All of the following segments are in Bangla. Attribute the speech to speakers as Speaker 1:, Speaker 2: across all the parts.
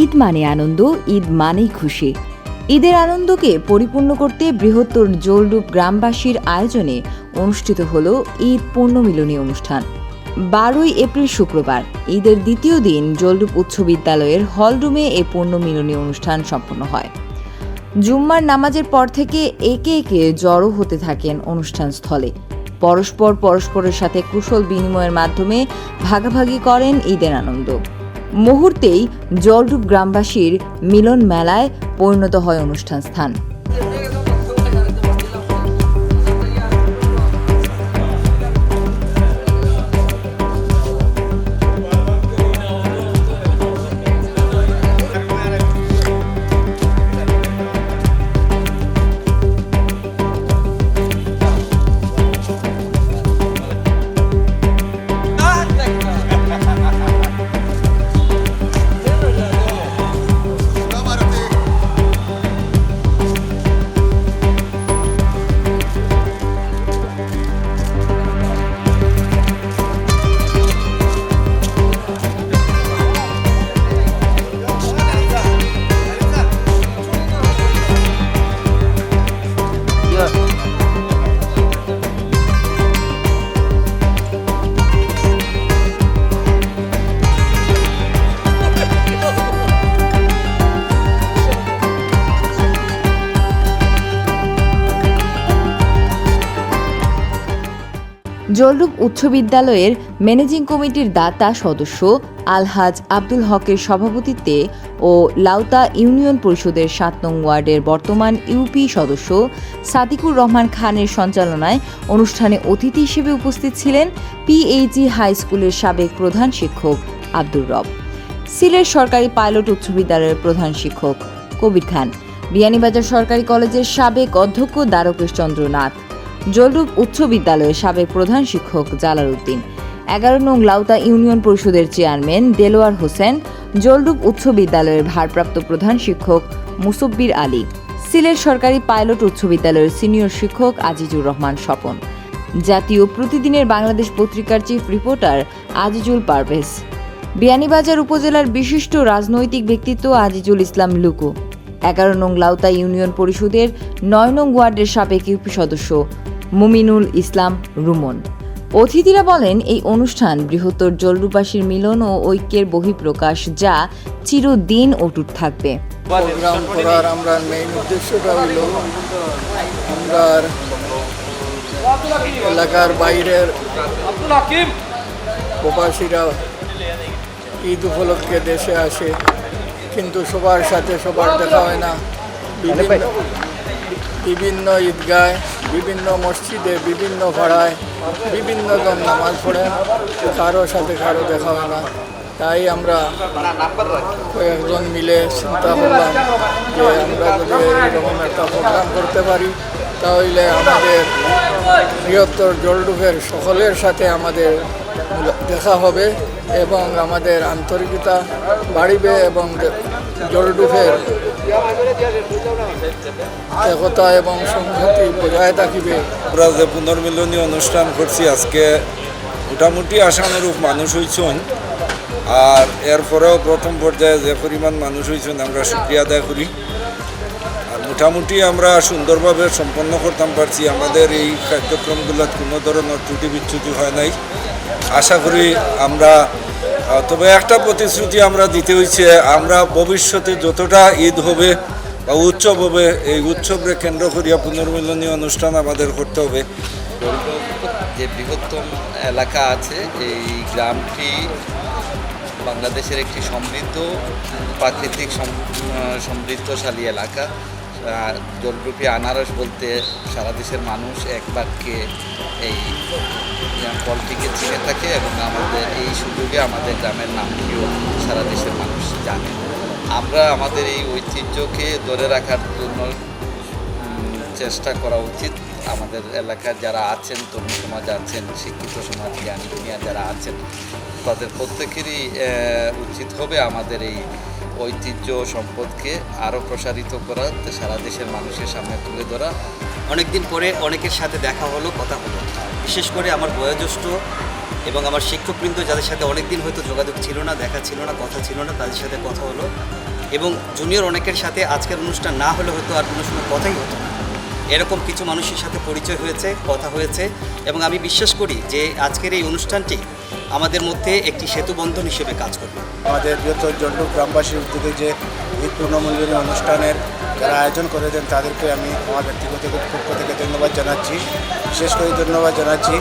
Speaker 1: ঈদ মানে আনন্দ, ঈদ মানেই খুশি। ঈদের আনন্দকে পরিপূর্ণ করতে বৃহত্তর জোলডুব গ্রামবাসীর আয়োজনে অনুষ্ঠিত হল ঈদ পূর্ণমিলনী অনুষ্ঠান। বারোই এপ্রিল শুক্রবার, ঈদের দ্বিতীয় দিন জলডুব উচ্চ বিদ্যালয়ের হলরুমে এ পূর্ণমিলনী অনুষ্ঠান সম্পন্ন হয়। জুম্মার নামাজের পর থেকে একে একে জড়ো হতে থাকেন অনুষ্ঠান স্থলে পরস্পর পরস্পরের সাথে কুশল বিনিময়ের মাধ্যমে ভাগাভাগি করেন ঈদের আনন্দ। মুহূর্তেই জলডুব গ্রামবাসীর মিলন মেলায় পরিণত হয় অনুষ্ঠান স্থান জলরূপ উচ্চ বিদ্যালয়ের ম্যানেজিং কমিটির দাতা সদস্য আলহাজ আব্দুল হকের সভাপতিত্বে ও লাউতা ইউনিয়ন পরিষদের সাত নং ওয়ার্ডের বর্তমান ইউপি সদস্য সাদিকুর রহমান খানের সঞ্চালনায় অনুষ্ঠানে অতিথি হিসেবে উপস্থিত ছিলেন পিএইচি হাই স্কুলের সাবেক প্রধান শিক্ষক আব্দুর রব। সিলেট সরকারি পাইলট উচ্চ বিদ্যালয়ের প্রধান শিক্ষক কবির খান। বিয়ানীবাজার সরকারি কলেজের সাবেক অধ্যক্ষ দ্বারকেশ চন্দ্র নাথ জলরূপ উচ্চ বিদ্যালয়ের সাবেক প্রধান শিক্ষক জালাল উদ্দিন। এগারো নং লাউতা ইউনিয়ন পরিষদের চেয়ারম্যান দেলোয়ার হোসেন, জলরূপ উচ্চ বিদ্যালয়ের ভারপ্রাপ্ত প্রধান শিক্ষক মুসব্বির আলী, সিলেট সরকারি পাইলট উচ্চ বিদ্যালয়ের সিনিয়র শিক্ষক আজিজুর রহমান স্বপন। জাতীয় প্রতিদিনের বাংলাদেশ পত্রিকার চিফ রিপোর্টার আজিজুল পারভেজ। বিয়ানীবাজার উপজেলার বিশিষ্ট রাজনৈতিক ব্যক্তিত্ব আজিজুল ইসলাম লুকু। এগারো নং লাউতা ইউনিয়ন পরিষদের নয় নং ওয়ার্ডের সাবেক ইউপি সদস্য মুমিনুল ইসলাম রুমন। অতিথিরা বলেন, এই অনুষ্ঠান বৃহত্তর জলরূপাসীর মিলন ও ঐক্যের বহিঃপ্রকাশ যা চিরদিন অটুট থাকবে।
Speaker 2: আমরা এলাকার বাইরের প্রবাসীরা ঈদ উপলক্ষে দেশে আসে, কিন্তু সবার সাথে সবার দেখা হয় না। বিভিন্ন ঈদগায়, বিভিন্ন মসজিদে, বিভিন্ন ভাড়ায় বিভিন্ন জন নামাজ পড়ে। কারও সাথে কারও দেখা হয় না। তাই আমরা কয়েকজন মিলে চিন্তা করলাম যে আমরা যদি এরকম একটা প্রোগ্রাম করতে পারি, তাহলে আমাদের বৃহত্তর জলডুবের সকলের সাথে আমাদের দেখা হবে এবং আমাদের আন্তরিকতা বাড়িবে এবং জলডুবের একতা এবং সংহতি বজায় থাকিবে।
Speaker 3: আমরা যে পুনর্মিলনী অনুষ্ঠান করছি আজকে। মোটামুটি আশানুরূপ মানুষ হয়েছেন আর এরপরেও প্রথম পর্যায়ে যে পরিমাণ মানুষ হয়েছেন আমরা শুক্রিয়া আদায় করি। আর মোটামুটি আমরা সুন্দরভাবে সম্পন্ন করতাম পারছি। আমাদের এই কার্যক্রমগুলো কোনো ধরনের ত্রুটি বিচ্যুতি হয় নাই। আশা করি আমরা তবে একটা প্রতিশ্রুতি আমরা দিতে হয়েছে আমরা ভবিষ্যতে যতটা ঈদ হবে বা উৎসব হবে, এই উৎসবকে কেন্দ্র করিয়া পুনর্মিলনী অনুষ্ঠান আমাদের করতে হবে।
Speaker 4: যে বৃহত্তম এলাকা আছে, এই গ্রামটি বাংলাদেশের একটি সমৃদ্ধ, প্রাকৃতিক সম- সমৃদ্ধশালী এলাকা। জলরূপী আনারস বলতে সারা দেশের মানুষ এক বাক্যে এই ফলটিকে চিনে থাকে এবং আমাদের এই সুযোগে আমাদের গ্রামের নামটিও সারা দেশের মানুষ জানে। আমরা আমাদের এই ঐতিহ্যকে ধরে রাখার জন্য চেষ্টা করা উচিত। আমাদের এলাকার যারা আছেন, তরুণ সমাজ আছেন, শিক্ষিত সমাজ, জ্ঞানী দুনিয়া যারা আছেন, তাদের প্রত্যেকেরই উচিত হবে আমাদের এই ঐতিহ্য সম্পদকে আরও প্রসারিত করা সারা দেশের মানুষের সামনে তুলে ধরা।
Speaker 5: অনেকদিন পরে অনেকের সাথে দেখা হলো, কথা হলো। বিশেষ করে আমার বয়োজ্যেষ্ঠ এবং আমার শিক্ষকবৃন্দ যাদের সাথে অনেক দিন হয়তো যোগাযোগ ছিল না, দেখা ছিল না, কথা ছিল না, তাদের সাথে কথা হলো। এবং জুনিয়র অনেকের সাথে আজকের অনুষ্ঠান না হলে হয়তো আর কোনো সময় কথাই হতো না। এরকম কিছু মানুষের সাথে পরিচয় হয়েছে, কথা হয়েছে। এবং আমি বিশ্বাস করি যে আজকের এই অনুষ্ঠানটি আমাদের মধ্যে একটি সেতুবন্ধন হিসেবে কাজ করবে।
Speaker 6: আমাদের বৃহত্তর জন্ডু গ্রামবাসীর উদ্যোগে যে ঈদ পূর্ণমূল্যনী অনুষ্ঠানের যারা আয়োজন করেছেন, তাদেরকে আমি আমার ব্যক্তিগত পক্ষ থেকে ধন্যবাদ জানাচ্ছি। বিশেষ করে ধন্যবাদ জানাচ্ছি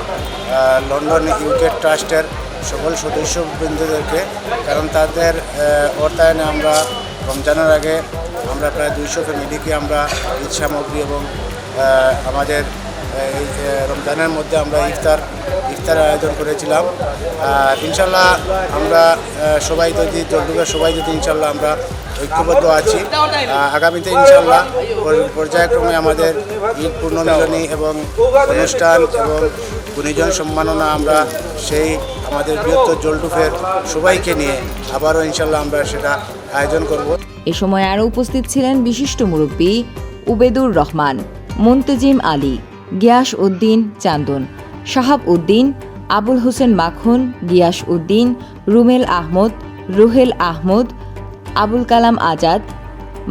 Speaker 6: লন্ডন ইউকে ট্রাস্টের সকল সদস্যবৃন্দদেরকে, কারণ তাদের অর্থায়নে আমরা রমজানের আগে আমরা প্রায় দুইশো ফ্যামিলিকে আমরা ঈদ সামগ্রী এবং আমাদের এই রমজানের মধ্যে আমরা ইফতার ইফতার আয়োজন করেছিলাম। আর ইনশাল্লাহ আমরা সবাই যদি জলডুবের সবাই যদি ইনশাল্লাহ আমরা ঐক্যবদ্ধ আছি আগামীতে ইনশাল্লাহ পর্যায়ক্রমে আমাদের ঈদ, পূর্ণমিলনী এবং অনুষ্ঠান এবং গুণীজন সম্মাননা আমরা সেই আমাদের বৃহত্তর জলডুফের সবাইকে নিয়ে আবারও ইনশাল্লাহ আমরা সেটা আয়োজন করব।
Speaker 1: এ সময় আরও উপস্থিত ছিলেন বিশিষ্ট মুরব্বী উবেদুর রহমান, মুন্তেজিম আলী। গিয়াস উদ্দিন চান্দন, শাহাব উদ্দিন, আবুল হোসেন মাখন, গিয়াস উদ্দিন, রুমেল আহমদ, রুহেল আহমদ, আবুল কালাম আজাদ,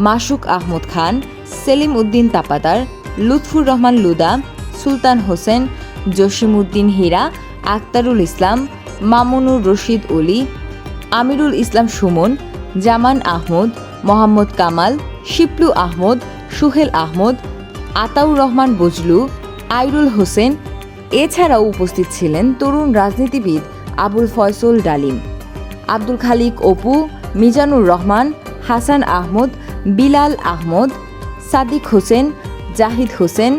Speaker 1: মাসুক আহমদ খান, সেলিম উদ্দিন তাপাতার, লুৎফুর রহমান লুদা, সুলতান হোসেন জসিমউদ্দিন হীরা আক্তারুল ইসলাম, মামুনুর রশিদ অলি, আমিরুল ইসলাম সুমন, জামান আহমদ, মোহাম্মদ কামাল, শিপলু আহমদ, সুহেল আহমদ, আতাউর রহমান বজলু আইরুল হোসেন। এছাড়াও উপস্থিত ছিলেন তরুণ রাজনীতিবিদ আবুল ফয়সল ডালিম, আব্দুল খালিক অপু, মিজানুর রহমান, হাসান আহমদ, বিলাল আহমদ, সাদিক হোসেন, জাহিদ হোসেন,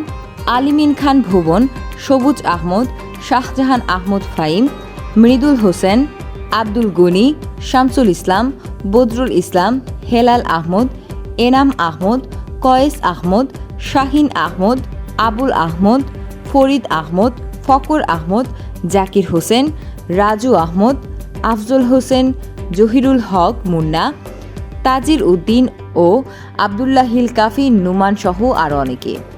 Speaker 1: আলিমিন খান ভুবন, সবুজ আহমদ, শাহজাহান আহমদ ফাইম মৃদুল হোসেন, আব্দুল গনি, শামসুল ইসলাম, বদরুল ইসলাম, হেলাল আহমদ, এনাম আহমদ, কয়েস আহমদ, শাহিন আহমদ আবুল আহমদ, ফরিদ আহমদ ফকর আহমদ, জাকির হোসেন, রাজু আহমদ, আফজল হোসেন, জহিরুল হক মুন্না, তাজির উদ্দিন ও আবদুল্লাহিল কাফি নুমান সহ আরও অনেকে।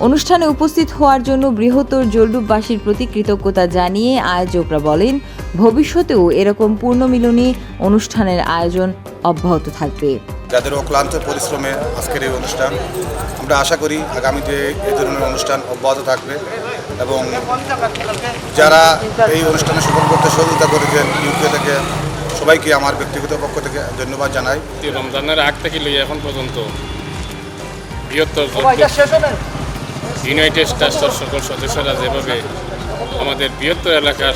Speaker 1: অনুষ্ঠানে উপস্থিত হওয়ার জন্য বৃহত্তর জলডুববাসীর প্রতি কৃতজ্ঞতা জানিয়ে আয়োজকরা বলেন ভবিষ্যতেও এরকম পূর্ণমিলনী অনুষ্ঠানের আয়োজন অব্যাহত থাকবে।
Speaker 7: যাদের অক্লান্ত পরিশ্রমে আজকের এই অনুষ্ঠান আমরা আশা করি আগামীতে এই ধরনের অনুষ্ঠান অব্যাহত থাকবে এবং যারা এই অনুষ্ঠানে সফল করতে সহযোগিতা করেছেন ইউকে থেকে সবাইকে আমার ব্যক্তিগত পক্ষ থেকে ধন্যবাদ জানাই।
Speaker 8: রমজানের আগ থেকে লই এখন পর্যন্ত বৃহত্তর ইউনাইটেড স্টেটসের সকল সদস্যরা যেভাবে আমাদের বৃহত্তর এলাকার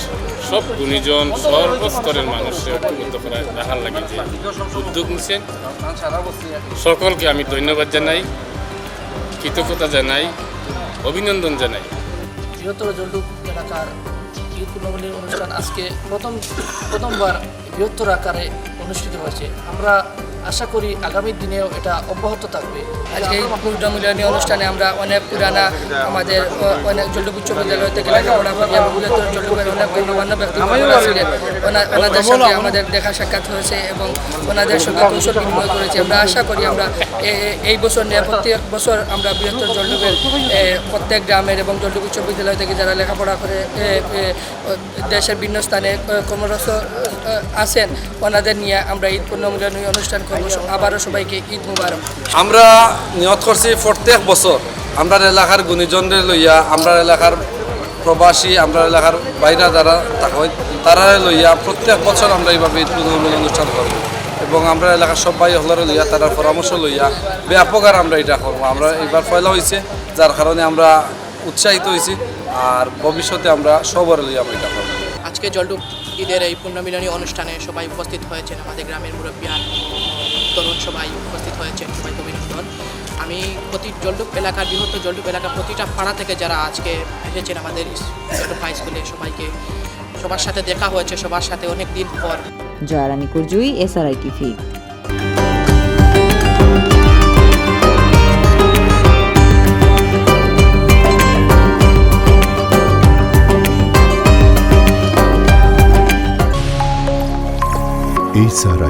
Speaker 8: সব গুণীজন সর্বস্তরের মানুষের ঐক্যবদ্ধ করা দেখার লাগে যে উদ্যোগ নিছেন সকলকে আমি ধন্যবাদ জানাই, কৃতজ্ঞতা জানাই, অভিনন্দন জানাই।
Speaker 9: বৃহত্তর জলডুব এলাকার ঈদ অনুষ্ঠান আজকে প্রথম প্রথমবার বৃহত্তর আকারে অনুষ্ঠিত হয়েছে। আমরা আশা করি আগামী দিনেও এটা অব্যাহত থাকবে।
Speaker 10: আজকে এই পূর্ণমিলনী অনুষ্ঠানে আমরা অনেক পুরানা আমাদের অনেক জলডুব উচ্চ বিদ্যালয় থেকে লেখাপড়া করি এবং বৃহত্তর অনেক গণ্যমান্য ছিলেন ওনাদের সাথে আমাদের দেখা সাক্ষাৎ হয়েছে এবং ওনাদের সঙ্গে কৌশল বিনিময় করেছি। আমরা আশা করি আমরা এই বছর নিয়ে প্রত্যেক বছর আমরা বৃহত্তর জলডুবের প্রত্যেক গ্রামের এবং জলডুব উচ্চ বিদ্যালয় থেকে যারা লেখাপড়া করে দেশের ভিন্ন স্থানে কর্মরত আছেন ওনাদের নিয়ে আমরা এই ঈদ পূর্ণমিলনী অনুষ্ঠান আবারও সবাইকে ঈদ মুবারক।
Speaker 11: আমরা নিয়ত করছি প্রত্যেক বছর। আমরা এলাকার গুণীজনদের লইয়া আমরা এলাকার প্রবাসী আমরা এলাকার বাইরা যারা তারা লইয়া প্রত্যেক বছর আমরা এইভাবে ঈদ অনুষ্ঠান করব এবং আমরা এলাকার সব ভাই হলারে লইয়া তারা পরামর্শ লইয়া ব্যাপক আর আমরা এটা করব। আমরা এবার পয়লা হয়েছে যার কারণে আমরা উৎসাহিত হয়েছি আর ভবিষ্যতে আমরা সবার লইয়া আমরা এটা করব।
Speaker 9: আজকে জলডুব ঈদের এই পূর্ণমিলনী অনুষ্ঠানে সবাই উপস্থিত হয়েছেন। আমাদের গ্রামের মুরব্বিয়ান তরুণ সবাই উপস্থিত হয়েছেন সবাইকে অভিনন্দন আমি প্রতি জলডুব এলাকার বৃহত্তর জলডুব এলাকার প্রতিটা পাড়া থেকে যারা আজকে এসেছেন আমাদের হাই স্কুলে সবাইকে সবার সাথে দেখা হয়েছে সবার সাথে অনেক দিন পর।
Speaker 1: Joyarani Kurjui S R I TV.
Speaker 12: SRI TV,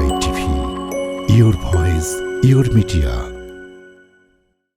Speaker 12: media